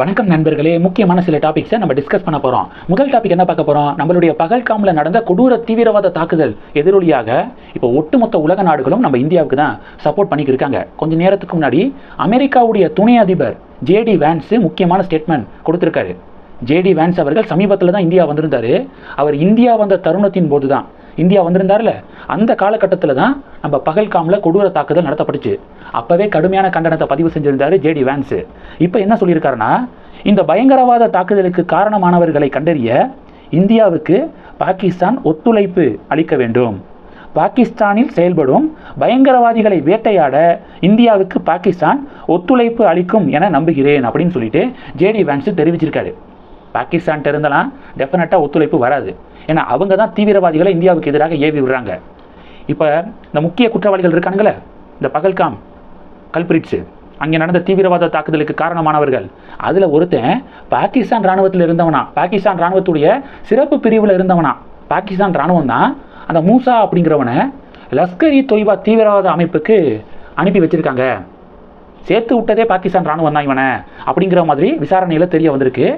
வணக்கம் நண்பர்களே முக்கியமான சில டாபிக்ஸை நம்ம டிஸ்கஸ் பண்ண போகிறோம் முதல் டாபிக் என்ன பார்க்க போகிறோம் நம்மளுடைய பகல்காமில் நடந்த கொடூர தீவிரவாத தாக்குதல் எதிரொலியாக இப்போ ஒட்டுமொத்த உலக நாடுகளும் நம்ம இந்தியாவுக்கு தான் சப்போர்ட் பண்ணிக்கிட்டு இருக்காங்க. கொஞ்ச நேரத்துக்கு முன்னாடி அமெரிக்காவுடைய துணை அதிபர் ஜேடி வேன்ஸு முக்கியமான ஸ்டேட்மெண்ட் கொடுத்துருக்காரு. ஜேடி வேன்ஸ் அவர்கள் சமீபத்தில் தான் இந்தியா வந்திருந்தாரு. அவர் இந்தியா வந்த தருணத்தின் போது தான் இந்தியா வந்திருந்தார்ல அந்த காலகட்டத்தில் தான் நம்ம பகல்காமில் கொடூர தாக்குதல் நடத்தப்பட்டுச்சு. அப்போவே கடுமையான கண்டனத்தை பதிவு செஞ்சிருந்தார் ஜேடி வேன்ஸு இப்போ என்ன சொல்லியிருக்காருன்னா இந்த பயங்கரவாத தாக்குதலுக்கு காரணமானவர்களை கண்டறிய இந்தியாவுக்கு பாகிஸ்தான் ஒத்துழைப்பு அளிக்க வேண்டும். பாகிஸ்தானில் செயல்படும் பயங்கரவாதிகளை வேட்டையாட இந்தியாவுக்கு பாகிஸ்தான் ஒத்துழைப்பு அளிக்கும் என நம்புகிறேன் அப்படின்னு சொல்லிட்டு ஜேடி வேன்ஸ் தெரிவிச்சிருக்காரு. பாகிஸ்தான் இருந்தெல்லாம் டெஃபினட்டாக ஒத்துழைப்பு வராது. ஏன்னா அவங்க தான் தீவிரவாதிகளை இந்தியாவுக்கு எதிராக ஏவி விடுறாங்க. இப்போ இந்த முக்கிய குற்றவாளிகள் இருக்கானுங்களே இந்த பகல்காம் கல்பிரிட்ஸு அங்கே நடந்த தீவிரவாத தாக்குதலுக்கு காரணமானவர்கள். அதில் ஒருத்தன் பாகிஸ்தான் ராணுவத்தில் இருந்தவனா பாகிஸ்தான் ராணுவத்துடைய சிறப்பு பிரிவில் இருந்தவனா. பாகிஸ்தான் ராணுவம் தான் அந்த மூசா அப்படிங்கிறவனை லஷ்கர் இ தொய்பா தீவிரவாத அமைப்புக்கு அனுப்பி வச்சிருக்காங்க. சேர்த்து விட்டதே பாகிஸ்தான் ராணுவம் தான் இவனை அப்படிங்கிற மாதிரி விசாரணையில் தெரிய வந்திருக்கு.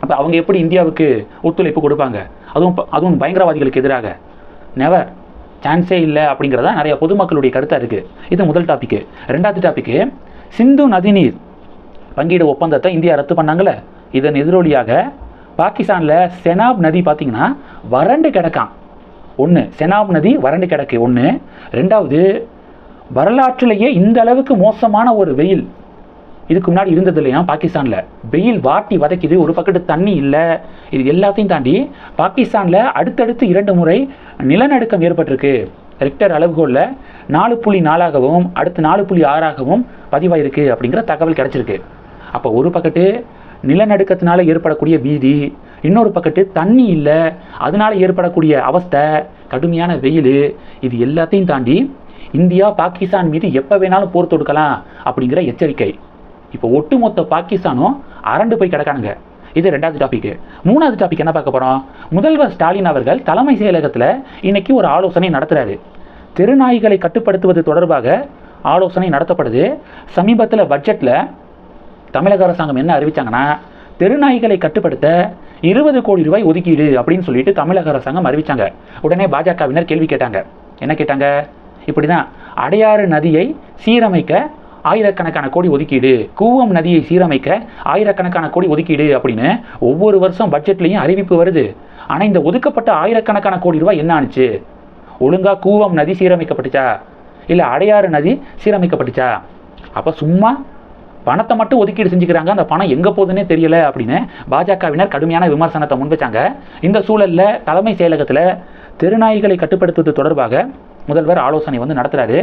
அப்போ அவங்க எப்படி இந்தியாவுக்கு ஒத்துழைப்பு கொடுப்பாங்க? அதுவும் ப- அதுவும் பயங்கரவாதிகளுக்கு எதிராக. நெவர் சான்ஸே இல்லை அப்படிங்கிறதா நிறைய பொதுமக்களுடைய கருத்தாக இருக்குது இது முதல் டாப்பிக்கு ரெண்டாவது டாப்பிக்கு சிந்து நதிநீர் பங்கீடு ஒப்பந்தத்தை இந்தியா ரத்து பண்ணாங்களே இதன் எதிரொலியாக பாகிஸ்தானில் செனாப் நதி பார்த்திங்கன்னா வறண்டு கிடக்கான் ஒன்று செனாப் நதி வறண்டு கிடக்கு. ஒன்று ரெண்டாவது வரலாற்றிலேயே இந்த அளவுக்கு மோசமான ஒரு வெயில் இதுக்கு முன்னாடி இருந்தது இல்லையா பாகிஸ்தானில்? வெயில் வாட்டி வதைக்குது ஒரு பக்கத்து தண்ணி இல்லை. இது எல்லாத்தையும் தாண்டி பாகிஸ்தானில் அடுத்தடுத்து இரண்டு முறை நிலநடுக்கம் ஏற்பட்டிருக்கு. ரெக்டர் அளவுகோலில் நாலு புள்ளி நாலாகவும் அடுத்து நாலு புள்ளி ஆறாகவும் பதிவாயிருக்கு அப்படிங்கிற தகவல் கிடச்சிருக்கு. அப்போ ஒரு பக்கத்து நிலநடுக்கத்தினால ஏற்படக்கூடிய பீதி இன்னொரு பக்கத்து தண்ணி இல்லை. அதனால ஏற்படக்கூடிய அவஸ்தை கடுமையான வெயில் இது எல்லாத்தையும் தாண்டி இந்தியா பாகிஸ்தான் மீது எப்போ வேணாலும் போர் தொடுக்கலாம் அப்படிங்கிற எச்சரிக்கை. இப்போ ஒட்டுமொத்த பாகிஸ்தானும் அரண்டு போய் கிடக்கானுங்க. இது ரெண்டாவது டாபிக் மூணாவது டாபிக் என்ன பார்க்க போகிறோம் முதல்வர் ஸ்டாலின் அவர்கள் தலைமை செயலகத்தில் இன்னைக்கு ஒரு ஆலோசனை நடத்துகிறாரு தெருநாய்களை கட்டுப்படுத்துவது தொடர்பாக ஆலோசனை நடத்தப்படுது. சமீபத்தில் பட்ஜெட்டில் தமிழக அரசாங்கம் என்ன அறிவித்தாங்கன்னா தெருநாய்களை கட்டுப்படுத்த இருபது கோடி ரூபாய் ஒதுக்கீடு அப்படின்னு சொல்லிட்டு தமிழக அரசாங்கம் அறிவித்தாங்க உடனே பாஜகவினர் கேள்வி கேட்டாங்க. என்ன கேட்டாங்க? இப்படி தான் அடையாறு நதியை சீரமைக்க ஆயிரக்கணக்கான கோடி ஒதுக்கீடு. கூவம் நதியை சீரமைக்க ஆயிரக்கணக்கான கோடி ஒதுக்கீடு அப்படின்னு ஒவ்வொரு வருஷம் பட்ஜெட்லேயும் அறிவிப்பு வருது. ஆனால் இந்த ஒதுக்கப்பட்ட ஆயிரக்கணக்கான கோடி ரூபாய் என்ன ஆனிச்சு ஒழுங்கா கூவம் நதி சீரமைக்கப்பட்டுச்சா? இல்லை அடையாறு நதி சீரமைக்கப்பட்டுச்சா? அப்போ சும்மா பணத்தை மட்டும் ஒதுக்கீடு செஞ்சுக்கிறாங்க. அந்த பணம் எங்கே போகுதுன்னே தெரியல அப்படின்னு பாஜகவினர் கடுமையான விமர்சனத்தை முன்வைச்சாங்க. இந்த சூழலில் தலைமை செயலகத்தில் தெருநாய்களை கட்டுப்படுத்துவது தொடர்பாக முதல்வர் ஆலோசனை வந்து நடத்துறாரு.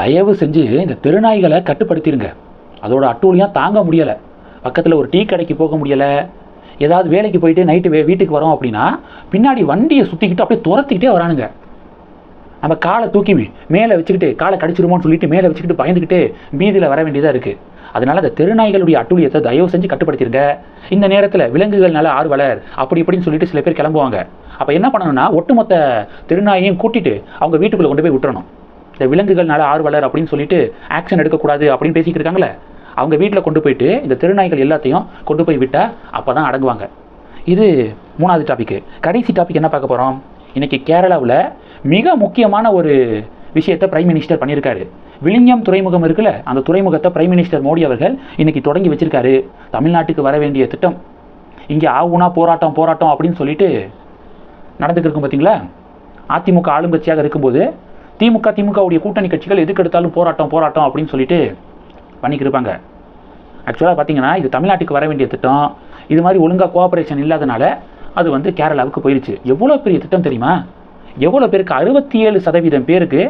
தயவு செஞ்சு இந்த தெருநாய்களை கட்டுப்படுத்திடுங்க அதோட அட்டூழியம் தாங்க முடியலை. பக்கத்தில் ஒரு டீ கடைக்கு போக முடியலை. ஏதாவது வேலைக்கு போயிட்டு நைட்டு வே வீட்டுக்கு வரோம் அப்படின்னா பின்னாடி வண்டியை சுற்றிக்கிட்டு அப்படியே துரத்திக்கிட்டே வரானுங்க. நம்ம காலை தூக்கி மேலே வச்சுக்கிட்டு காலை கடிச்சிருமோன்னு சொல்லிட்டு மேலே வச்சுக்கிட்டு பயந்துக்கிட்டு வீதியில் வர வேண்டியதாக இருக்குது அதனால அந்த தெருநாய்களுடைய அட்டூழியத்தை தயவு செஞ்சு கட்டுப்படுத்திருங்க. இந்த நேரத்தில் விலங்குகள் நல்ல ஆர்வலர் அப்படி இப்படின்னு சொல்லிட்டு சில பேர் கிளம்புவாங்க. அப்போ என்ன பண்ணணும்னா ஒட்டுமொத்த தெருநாயையும் கூட்டிட்டு அவங்க வீட்டுக்குள்ளே கொண்டு போய் விட்டுறணும். இந்த விலங்குகள் நல்ல ஆர்வலர் அப்படின்னு சொல்லிட்டு ஆக்ஷன் எடுக்கக்கூடாது அப்படின்னு பேசிக்கிட்டு இருக்காங்களே அவங்க வீட்டில் கொண்டு போயிட்டு இந்த தெருநாய்கள் எல்லாத்தையும் கொண்டு போய் விட்டால் அப்போ தான் அடங்குவாங்க. இது மூணாவது டாபிக்கு கடைசி டாபிக் என்ன பார்க்க போகிறோம் இன்றைக்கி கேரளாவில் மிக முக்கியமான ஒரு விஷயத்தை பிரைம் மினிஸ்டர் பண்ணியிருக்காரு. விழிஞம் துறைமுகம் இருக்குல்ல அந்த துறைமுகத்தை பிரைம் மினிஸ்டர் மோடி அவர்கள் இன்னைக்கு தொடங்கி வச்சிருக்காரு. தமிழ்நாட்டுக்கு வர வேண்டிய திட்டம். இங்கே ஆவுனா போராட்டம் போராட்டம் அப்படின்னு சொல்லிட்டு நடந்துட்டு இருக்கும் பார்த்தீங்களா அதிமுக ஆளுங்கட்சியாக இருக்கும்போது திமுக திமுகவுடைய கூட்டணி கட்சிகள் எதுக்கு எடுத்தாலும் போராட்டம் போராட்டம் அப்படின்னு சொல்லிட்டு பண்ணிக்கிட்டு இருப்பாங்க. ஆக்சுவலாக பார்த்தீங்கன்னா இது தமிழ்நாட்டுக்கு வர வேண்டிய திட்டம். இது மாதிரி ஒழுங்காக கோஆப்ரேஷன் இல்லாதனால அது வந்து கேரளாவுக்கு போயிடுச்சு எவ்வளோ பெரிய திட்டம் தெரியுமா? எவ்வளோ பேருக்கு? அறுபத்தி ஏழு சதவீதம் பேருக்கு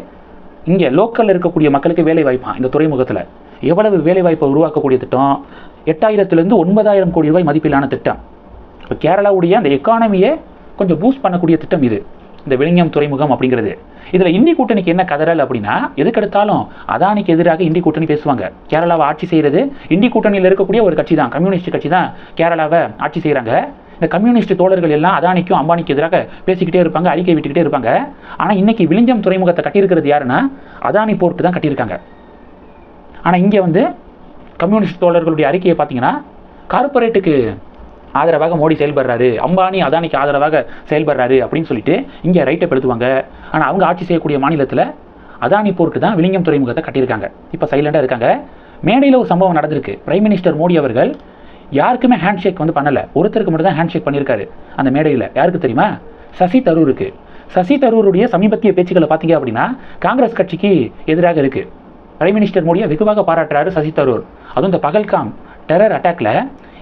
இங்கே லோக்கலில் இருக்கக்கூடிய மக்களுக்கு வேலை வாய்ப்பான் இந்த துறைமுகத்தில். எவ்வளவு வேலை வாய்ப்பை உருவாக்கக்கூடிய திட்டம்? எட்டாயிரத்துலேருந்து ஒன்பதாயிரம் கோடி ரூபாய் மதிப்பிலான திட்டம். இப்போ கேரளாவுடைய அந்த எக்கானமியை கொஞ்சம் பூஸ்ட் பண்ணக்கூடிய திட்டம் இது. இந்த விழிஞம் துறைமுகம் அப்படிங்கிறது. இதில் இந்தி கூட்டணிக்கு என்ன கதறல் அப்படின்னா எதுக்கெடுத்தாலும் அதானிக்கு எதிராக இந்தி கூட்டணி பேசுவாங்க. கேரளாவை ஆட்சி செய்கிறது இந்தி கூட்டணியில் இருக்கக்கூடிய ஒரு கட்சி தான் கம்யூனிஸ்ட் கட்சி தான் கேரளாவை ஆட்சி செய்கிறாங்க இந்த கம்யூனிஸ்ட் தோழர்கள் எல்லாம் அதானிக்கும் அம்பானிக்கு எதிராக பேசிக்கிட்டே இருப்பாங்க அறிக்கை விட்டுக்கிட்டே இருப்பாங்க. ஆனால் இன்னைக்கு விழிஞ்சம் துறைமுகத்தை கட்டியிருக்கிறது யாருன்னா அதானி போர்ட்டு தான் கட்டியிருக்காங்க. ஆனால் இங்கே வந்து கம்யூனிஸ்ட் தோழர்களுடைய அறிக்கையை பார்த்தீங்கன்னா கார்ப்பரேட்டுக்கு ஆதரவாக மோடி செயல்படுறாரு அம்பானி அதானிக்கு ஆதரவாக செயல்படுறாரு அப்படின்னு சொல்லிட்டு இங்கே ரைட்டை பெடுத்துவாங்க ஆனால் அவங்க ஆட்சி செய்யக்கூடிய மாநிலத்தில் அதானி போர்ட்டு தான் விளிங்கம் துறைமுகத்தை கட்டியிருக்காங்க. இப்போ சைலண்டாக இருக்காங்க. மேடையில் ஒரு சம்பவம் நடந்திருக்கு. பிரைம் மினிஸ்டர் மோடி அவர்கள் யாருக்குமே ஹேண்ட் ஷேக் வந்து பண்ணலை. ஒருத்தருக்கு மட்டும் தான் ஹேண்ட் ஷேக் பண்ணியிருக்காரு அந்த மேடையில். யாருக்கு தெரியுமா? சசி தரூருக்கு. சசி தரூருடைய சமீபத்திய பேச்சுக்களை பார்த்தீங்க அப்படின்னா காங்கிரஸ் கட்சிக்கு எதிராக இருக்குது பிரைம் மினிஸ்டர் மோடியை வெகுவாக பாராட்டுறாரு சசி தரூர். அதுவும் இந்த பகல்காம் டெரர் அட்டாக்ல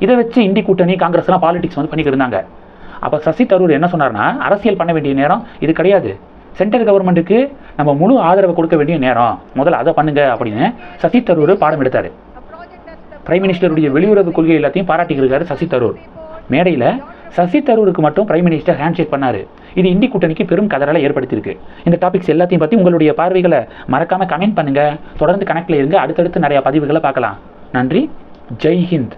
இதை வச்சு இந்தி கூட்டணி காங்கிரஸ்லாம் பாலிடிக்ஸ் வந்து பண்ணிக்கிட்டு இருந்தாங்க. அப்போ சசி தரூர் என்ன சொன்னார்னா அரசியல் பண்ண வேண்டிய நேரம் இது கிடையாது. சென்ட்ரல் கவர்மெண்ட்டுக்கு நம்ம முழு ஆதரவு கொடுக்க வேண்டிய நேரம். முதல்ல அதை பண்ணுங்க அப்படின்னு சசி தரூர் பாடம் எடுத்தார். பிரைம் மினிஸ்டருடைய வெளியுறவு கொள்கை எல்லாத்தையும் பாராட்டியிருக்காரு சசி தரூர். மேடையில் சசி தரூருக்கு மட்டும் பிரைம் மினிஸ்டர் ஹேண்ட்ஷேக் பண்ணார். இது இந்தி கூட்டணிக்கு பெரும் கதறலை ஏற்படுத்தியிருக்கு. இந்த டாபிக்ஸ் எல்லாத்தையும் பற்றி உங்களுடைய பார்வைகளை மறக்காமல் கமெண்ட் பண்ணுங்கள் தொடர்ந்து கணக்கில் இருங்க. அடுத்தடுத்து நிறையா பதிவுகளை பார்க்கலாம். நன்றி. ஜெய் ஹிந்த்.